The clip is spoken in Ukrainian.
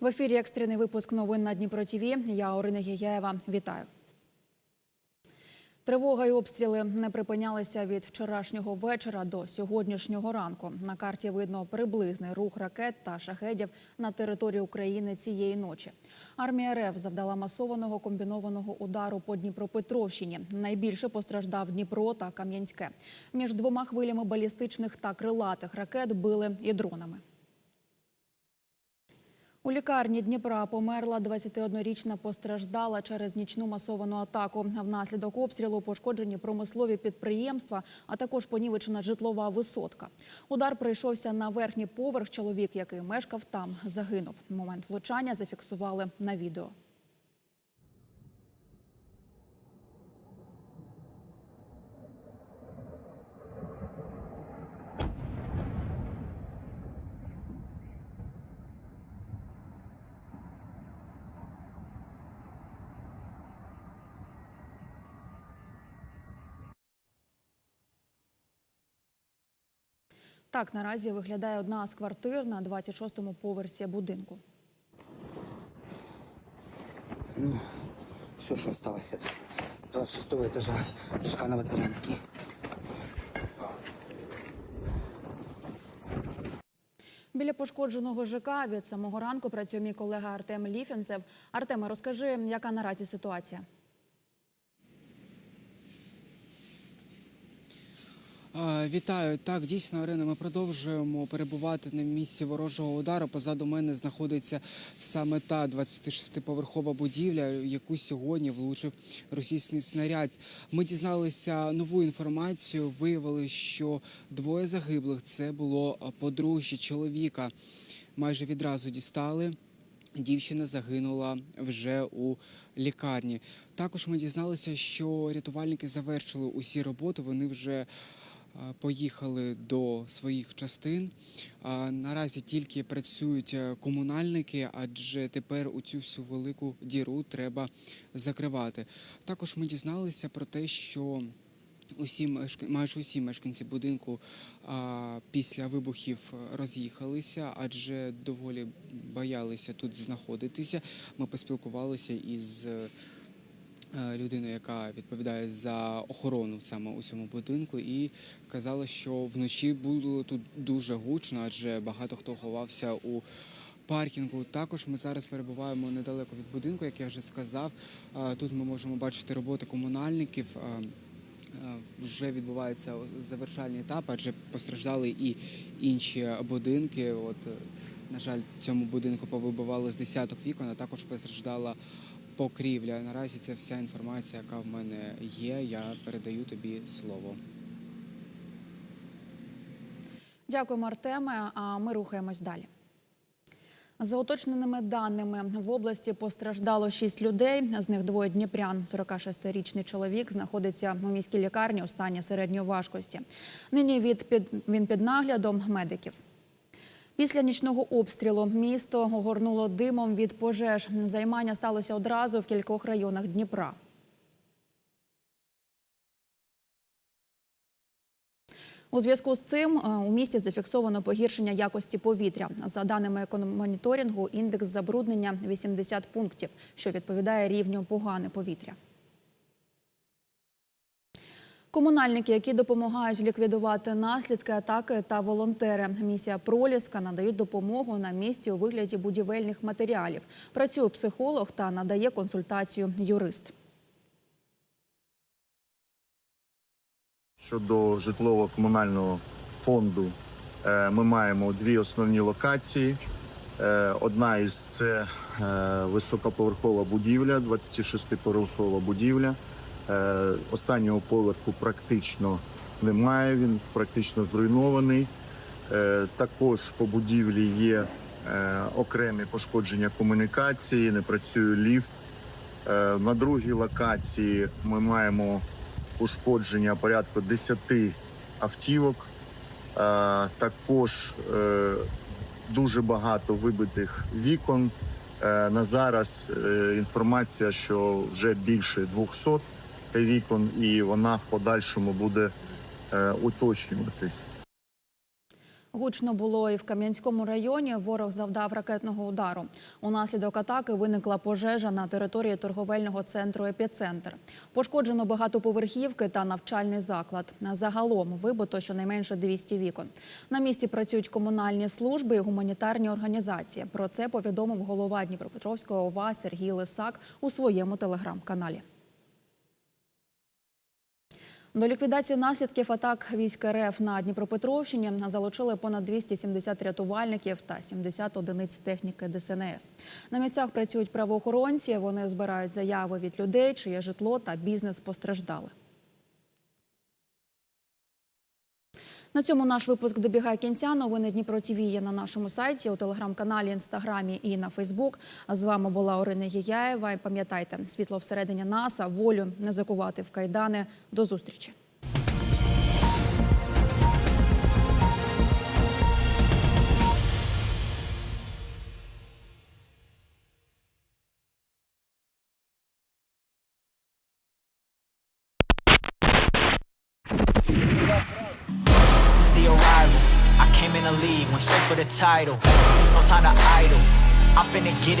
В ефірі екстрений випуск новин на Дніпро ТІВІ. Я Орина Гігяєва. Вітаю. Тривога і обстріли не припинялися від вчорашнього вечора до сьогоднішнього ранку. На карті видно приблизний рух ракет та шахедів на території України цієї ночі. Армія РФ завдала масованого комбінованого удару по Дніпропетровщині. Найбільше постраждав Дніпро та Кам'янське. Між двома хвилями балістичних та крилатих ракет били і дронами. У лікарні Дніпра померла 21-річна постраждала через нічну масовану атаку. Внаслідок обстрілу пошкоджені промислові підприємства, а також понівечена житлова висотка. Удар прийшовся на верхній поверх. Чоловік, який мешкав там, загинув. Момент влучання зафіксували на відео. Так наразі виглядає одна з квартир на 26-му поверсі будинку. Все, что осталось от 26 этажа ЖК Новодворянский. Біля пошкодженого ЖК від самого ранку працює мій колега Артем Ліфінцев. Артеме, розкажи, яка наразі ситуація? Вітаю. Так, дійсно, Ірина, ми продовжуємо перебувати на місці ворожого удару. Позаду мене знаходиться саме та 26-поверхова будівля, яку сьогодні влучив російський снаряд. Ми дізналися нову інформацію. Виявили, що двоє загиблих це було подружжя чоловіка. Майже відразу дістали. Дівчина загинула вже у лікарні. Також ми дізналися, що рятувальники завершили усі роботи. Вони вже поїхали до своїх частин. Наразі тільки працюють е, комунальники, адже тепер у цю всю велику діру треба закривати. Також ми дізналися про те, що Усі майже усі мешканці будинку після вибухів роз'їхалися, адже доволі боялися тут знаходитися. Ми поспілкувалися із е, людиною, яка відповідає за охорону саме у цьому будинку, і казала, що вночі було тут дуже гучно, адже багато хто ховався у паркінгу. Також ми зараз перебуваємо недалеко від будинку, як я вже сказав. Тут ми можемо бачити роботи комунальників. Е, Вже відбувається завершальний етап, адже постраждали і інші будинки. От, е, на жаль, цьому будинку повибивало з десяток вікон, а також постраждала покрівля. Наразі це вся інформація, яка в мене є. Я передаю тобі слово. Дякуємо, Артеме. А ми рухаємось далі. За уточненими даними, в області постраждало 6 людей, з них двоє дніпрян. 46-річний чоловік знаходиться у міській лікарні у стані середньої важкості. Нині від під, він під наглядом медиків. Після нічного обстрілу місто огорнуло димом від пожеж. Займання сталося одразу в кількох районах Дніпра. У зв'язку з цим е, у місті зафіксовано погіршення якості повітря. За даними економоніторингу, індекс забруднення 80 пунктів, що відповідає рівню погане повітря. Комунальники, які допомагають ліквідувати наслідки атаки та волонтери. Місія Проліска надають допомогу на місці у вигляді будівельних матеріалів. Працює психолог та надає консультацію юрист. Щодо житлово-комунального фонду, е, ми маємо дві основні локації. Е, Одна із це е, високоповерхова будівля, 26-поверхова будівля. Е, Останнього поверху практично немає, він практично зруйнований. Е, Також по будівлі є е, окремі пошкодження комунікації, не працює ліфт. На другій локації ми маємо ушкодження порядку 10 автівок. Також дуже багато вибитих вікон. На зараз інформація, що вже більше 200 вікон, і вона в подальшому буде е, уточнюватись. Гучно було і в Кам'янському районі. Ворог завдав ракетного удару. Унаслідок атаки виникла пожежа на території торговельного центру «Епіцентр». Пошкоджено багатоповерхівки та навчальний заклад. Загалом вибито щонайменше 200 вікон. На місці працюють комунальні служби і гуманітарні організації. Про це повідомив голова Дніпропетровського ОВА Сергій Лисак у своєму телеграм-каналі. До ліквідації наслідків атак військ РФ на Дніпропетровщині залучили понад 270 рятувальників та 70 одиниць техніки ДСНС. На місцях працюють правоохоронці. Вони збирають заяви від людей, чиє житло та бізнес постраждали. На цьому наш випуск добігає кінця. Новини Дніпро ТВ є на нашому сайті, у телеграм-каналі, інстаграмі і на Фейсбук. З вами була Орина Гіяєва. І Пам'ятайте, світло всередині нас, а волю не закувати в кайдани. До зустрічі. In the league, went straight for the title. No time to idle. I'm finna get it.